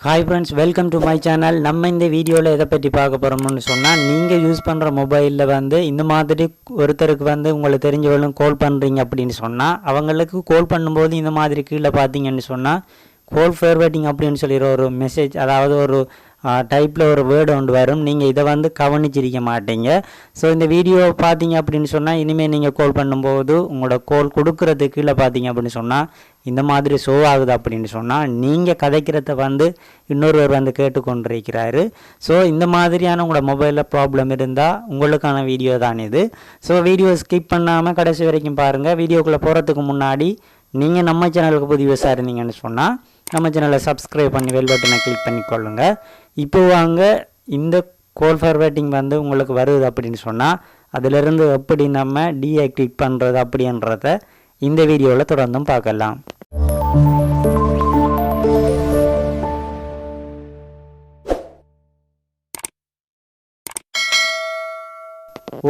Hi friends welcome to my channel நம்ம இந்த வீடியோவில் எதை பற்றி பார்க்க போகிறோம்னு சொன்னால் நீங்கள் யூஸ் பண்ணுற மொபைலில் வந்து இந்த மாதிரி ஒருத்தருக்கு வந்து உங்களுக்கு தெரிஞ்சவங்களும் கால் பண்ணுறீங்க அப்படின்னு சொன்னால் அவங்களுக்கு கால் பண்ணும்போது இந்த மாதிரி கீழே பார்த்தீங்கன்னு சொன்னால் கால் ஃபேர்வேட்டிங் அப்படின்னு சொல்லிடுற ஒரு மெசேஜ் அதாவது ஒரு டைப்பில் ஒரு வேர்டு ஒன்று வரும். நீங்கள் இதை வந்து கவனிச்சிருக்க மாட்டீங்க. ஸோ இந்த வீடியோ பார்த்தீங்க அப்படின்னு சொன்னால் இனிமேல் நீங்கள் கால் பண்ணும்போது உங்களோட கால் கொடுக்குறதுக்கு கீழே பார்த்தீங்க அப்படின்னு சொன்னால் இந்த மாதிரி ஷோ ஆகுது அப்படின்னு சொன்னால் நீங்கள் கதைக்கிறத வந்து இன்னொருவர் வந்து கேட்டுக்கொண்டிருக்கிறாரு. ஸோ இந்த மாதிரியான உங்களோட மொபைலில் ப்ராப்ளம் இருந்தால் உங்களுக்கான வீடியோ தான் இது. ஸோ வீடியோ ஸ்கிப் பண்ணாமல் கடைசி வரைக்கும் பாருங்கள் வீடியோக்குள்ளே போகிறதுக்கு முன்னாடி நீங்கள் நம்ம சேனலுக்கு புதியசாக இருந்தீங்கன்னு சொன்னால் நம்ம சேனலை சப்ஸ்கிரைப் பண்ணி வெல் பட்டனை கிளிக் பண்ணிக்கொள்ளுங்க. இப்போ வாங்க இந்த கோல் ஃபார்வேட்டிங் வந்து உங்களுக்கு வருது அப்படின்னு சொன்னால் அதிலிருந்து எப்படி நம்ம டீஆக்டிவேட் பண்ணுறது அப்படின்றத இந்த வீடியோவில் தொடர்ந்தும் பார்க்கலாம்.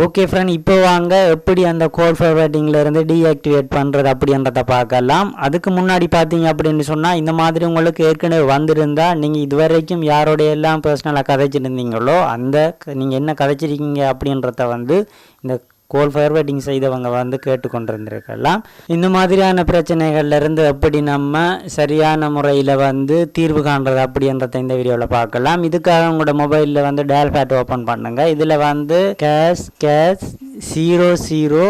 ஓகே ஃப்ரெண்ட் இப்போ வாங்க. எப்படி அந்த கோட் ஃபார்வேர்டிங்கில் இருந்து டீஆக்டிவேட் பண்ணுறது அப்படின்றத பார்க்கலாம். அதுக்கு முன்னாடி பார்த்தீங்க அப்படின்னு சொன்னால் இந்த மாதிரி உங்களுக்கு ஏற்கனவே வந்திருந்தால் நீங்கள் இதுவரைக்கும் யாரோடைய எல்லாம் பர்சனலாக கதைச்சிருந்தீங்களோ அந்த நீங்கள் என்ன கதைச்சிருக்கீங்க அப்படின்றத வந்து இந்த கோல் ஃபார்வேர்டிங் செய்தவங்க வந்து கேட்டுக்கொண்டிருந்திருக்கலாம். இந்த மாதிரியான பிரச்சனைகள்லேருந்து எப்படி நம்ம சரியான முறையில் வந்து தீர்வு காண்றது அப்படின்றத இந்த வீடியோவில் பார்க்கலாம். இதுக்காக உங்களோட மொபைலில் வந்து டேல் பேட் ஓப்பன் பண்ணுங்கள் இதில் வந்து cash cash zero zero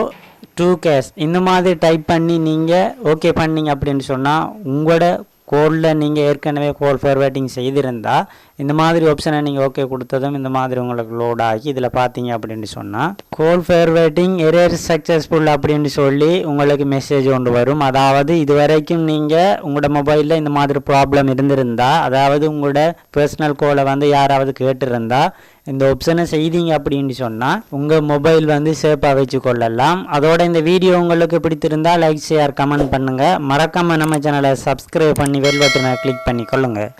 two cash இந்த மாதிரி டைப் பண்ணி நீங்கள் ஓகே பண்ணீங்க அப்படின்னு சொன்னால் உங்களோட கோடில் நீங்கள் ஏற்கனவே கோல் ஃபார்வேர்டிங் செய்திருந்தால் இந்த மாதிரி ஆப்ஷனை நீங்கள் ஓகே கொடுத்ததும் இந்த மாதிரி உங்களுக்கு லோட் ஆகி இதில் பார்த்தீங்க அப்படின்னு சொன்னால் கோல் ஃபார்வேர்டிங் எரேர் சக்ஸஸ்ஃபுல் அப்படின்னு சொல்லி உங்களுக்கு மெசேஜ் ஒன்று வரும். அதாவது இது வரைக்கும் நீங்கள் உங்களோட மொபைலில் இந்த மாதிரி ப்ராப்ளம் இருந்திருந்தா அதாவது உங்களோட பர்சனல் கோலை வந்து யாராவது கேட்டிருந்தால் இந்த ஆப்ஷனை செய்தீங்க அப்படின்னு சொன்னால் உங்கள் மொபைல் வந்து சேஃபாக வச்சு கொள்ளலாம். அதோட இந்த வீடியோ உங்களுக்கு பிடித்திருந்தால் லைக் ஷேர் கமெண்ட் பண்ணுங்கள் மறக்காமல் நம்ம சேனலை சப்ஸ்கிரைப் பண்ணி வெல் பட்டனை கிளிக் பண்ணி கொள்ளுங்கள்